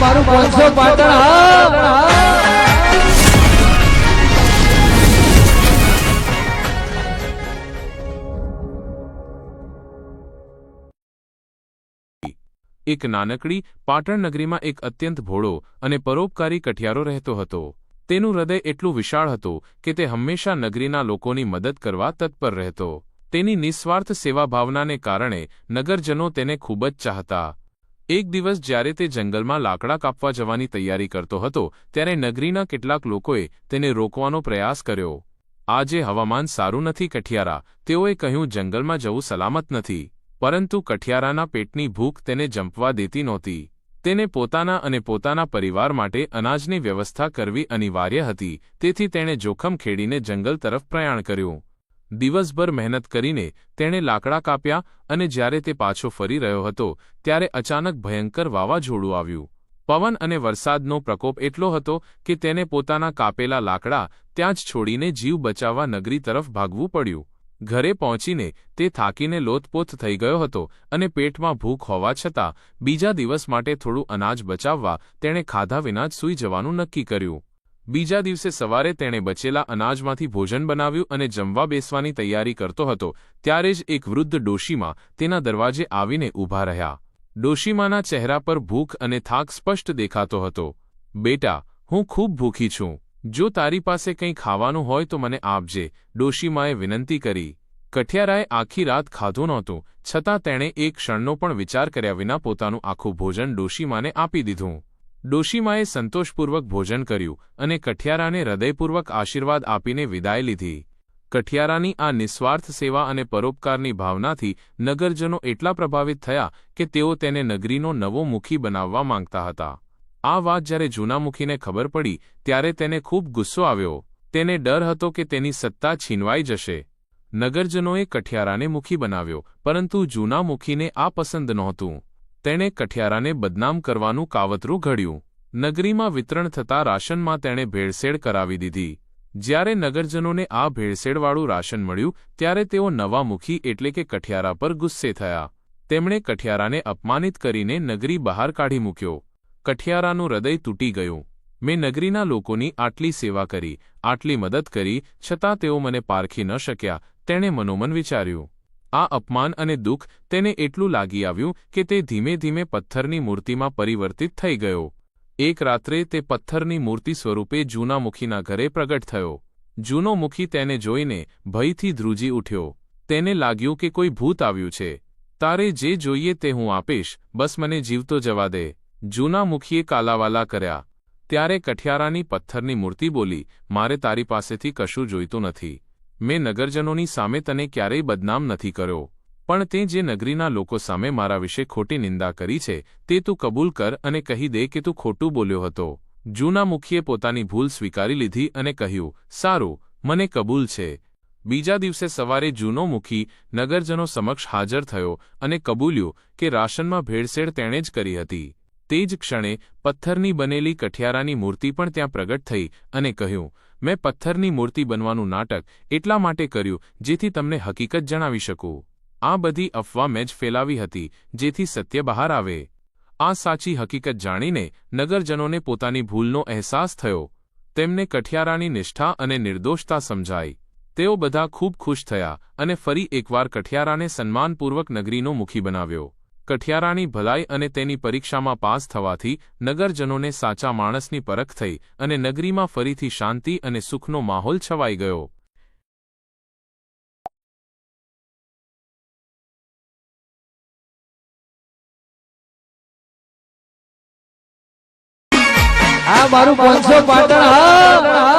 મારું પાંચસો પાટણ એક નાનકડી પાટણ નગરીમાં એક અત્યંત ભોળો અને પરોપકારી કઠિયારો રહેતો હતો. તેનું હૃદય એટલું વિશાળ હતું કે તે હંમેશા નગરીના લોકોની મદદ કરવા તત્પર રહેતો. તેની નિસ્વાર્થ સેવાભાવનાને કારણે નગરજનો તેને ખૂબ જ ચાહતા. એક દિવસ જ્યારે તે જંગલમાં લાકડા કાપવા જવાની તૈયારી કરતો હતો, ત્યારે નગરીના કેટલાક લોકોએ તેને રોકવાનો પ્રયાસ કર્યો. આજે હવામાન સારું નથી, કઠિયારા. તેઓએ કહ્યું, જંગલમાં જવું સલામત નથી. પરંતુ કઠિયારાના પેટની ભૂખ તેને જંપવા દેતી નહોતી. તેને પોતાના અને પોતાના પરિવાર માટે અનાજની વ્યવસ્થા કરવી અનિવાર્ય હતી. તેથી તેણે જોખમ ખેડીને જંગલ તરફ પ્રયાણ કર્યું. દિવસભર મહેનત કરીને તેણે લાકડા કાપ્યા અને જ્યારે તે પાછો ફરી રહ્યો હતો, ત્યારે અચાનક ભયંકર વાવાઝોડું આવ્યું. પવન અને વરસાદનો પ્રકોપ એટલો હતો કે તેને પોતાના કાપેલા લાકડા ત્યાં જ છોડીને જીવ બચાવવા નગરી તરફ ભાગવું પડ્યું. ઘરે પહોંચીને તે થાકીને લોથપોથ થઈ ગયો હતો અને પેટમાં ભૂખ હોવા છતાં બીજા દિવસ માટે થોડું અનાજ બચાવવા તેણે ખાધા વિના જ સૂઈ જવાનું નક્કી કર્યું. બીજા દિવસે સવારે તેણે બચેલા અનાજમાંથી ભોજન બનાવ્યું અને જમવા બેસવાની તૈયારી કરતો હતો, ત્યારે જ એક વૃદ્ધ ડોશીમાં તેના દરવાજે આવીને ઊભા રહ્યા. ડોશીમાના ચહેરા પર ભૂખ અને થાક સ્પષ્ટ દેખાતો હતો. બેટા, હું ખૂબ ભૂખી છું. જો તારી પાસે કંઈ ખાવાનું હોય તો મને આપજે, ડોશીમાએ વિનંતી કરી. કઠિયારાએ આખી રાત ખાધું નહોતું, છતાં તેણે એક ક્ષણનો પણ વિચાર કર્યા વિના પોતાનું આખું ભોજન ડોશીમાને આપી દીધું. ડોશીમાએ સંતોષપૂર્વક ભોજન કર્યું અને કઠિયારાને હૃદયપૂર્વક આશીર્વાદ આપીને વિદાય લીધી. કઠિયારાની આ નિસ્વાર્થ સેવા અને પરોપકારની ભાવનાથી નગરજનો એટલા પ્રભાવિત થયા કે તેઓ તેને નગરીનો નવો મુખી બનાવવા માંગતા હતા. આ વાત જ્યારે જૂનામુખીને ખબર પડી, ત્યારે તેને ખૂબ ગુસ્સો આવ્યો. તેને ડર હતો કે તેની સત્તા છીનવાઈ જશે. નગરજનોએ કઠિયારાને મુખી બનાવ્યો, પરંતુ જૂના મુખીને આ પસંદ નહોતું. તેણે કઠિયારાને બદનામ કરવાનું કાવતરું ઘડ્યું. નગરીમાં વિતરણ થતા રાશનમાં તેણે ભેળસેળ કરાવી દીધી. જ્યારે નગરજનોને આ ભેળસેળવાળું રાશન મળ્યું, ત્યારે તેઓ નવા મુખી એટલે કે કઠિયારા પર ગુસ્સે થયા. તેમણે કઠિયારાને અપમાનિત કરીને નગરી બહાર કાઢી મૂક્યો. કઠિયારાનું હૃદય તૂટી ગયું. મેં નગરીના લોકોની આટલી સેવા કરી, આટલી મદદ કરી, છતાં તેઓ મને પારખી ન શક્યા, તેણે મનોમન વિચાર્યું. આ અપમાન અને દુઃખ તેને એટલું લાગી આવ્યું કે તે ધીમે ધીમે પથ્થરની મૂર્તિમાં પરિવર્તિત થઈ ગયો. એક રાત્રે તે પથ્થરની મૂર્તિ સ્વરૂપે જૂના મુખીના ઘરે પ્રગટ થયો. જૂનો મુખી તેને જોઈને ભયથી ધ્રુજી ઉઠ્યો. તેને લાગ્યું કે કોઈ ભૂત આવ્યું છે. તારે જે જોઈએ તે હું આપીશ, બસ મને જીવતો જવા દે. જૂના મુખીએ કાલાવાલા કર્યા. ત્યારે કઠિયારાની પથ્થરની મૂર્તિ બોલી, મારે તારી પાસેથી કશું જોઈતું નથી. મેં નગરજનોની સામે તને ક્યારેય બદનામ નથી કર્યો. પણ તે જે નગરીના લોકો સામે મારા વિશે ખોટી નિંદા કરી છે, તે તું કબૂલ કર અને કહી દે કે તું ખોટું બોલ્યો હતો. જૂના મુખીએ પોતાની ભૂલ સ્વીકારી લીધી અને કહ્યું, સારું, મને કબૂલ છે. બીજા દિવસે સવારે જૂનો મુખી નગરજનો સમક્ષ હાજર થયો અને કબૂલ્યું કે રાશનમાં ભેળસેળ તેણે જ કરી હતી. તે જ ક્ષણે પથ્થરની બનેલી કઠિયારાની મૂર્તિ પણ ત્યાં પ્રગટ થઈ અને કહ્યું મેં પથ્થરની મૂર્તિ બનવાનું નાટક એટલા માટે કર્યું, જેથી તમને હકીકત જણાવી શકું. આ બધી અફવા મેં જ ફેલાવી હતી, જેથી સત્ય બહાર આવે. આ સાચી હકીકત જાણીને નગરજનોને પોતાની ભૂલનો અહેસાસ થયો. તેમને કઠિયારાની નિષ્ઠા અને નિર્દોષતા સમજાઈ. તેઓ બધા ખૂબ ખુશ થયા અને ફરી એકવાર કઠિયારાને સન્માનપૂર્વક નગરીનો મુખી બનાવ્યો. કઠિયારાની ભલાઈ અને તેની પરીક્ષામાં પાસ થવાથી નગરજનોને સાચા માણસની પરખ થઈ અને નગરીમાં ફરીથી શાંતિ અને સુખનો માહોલ છવાઈ ગયો. મારું પાટણ હા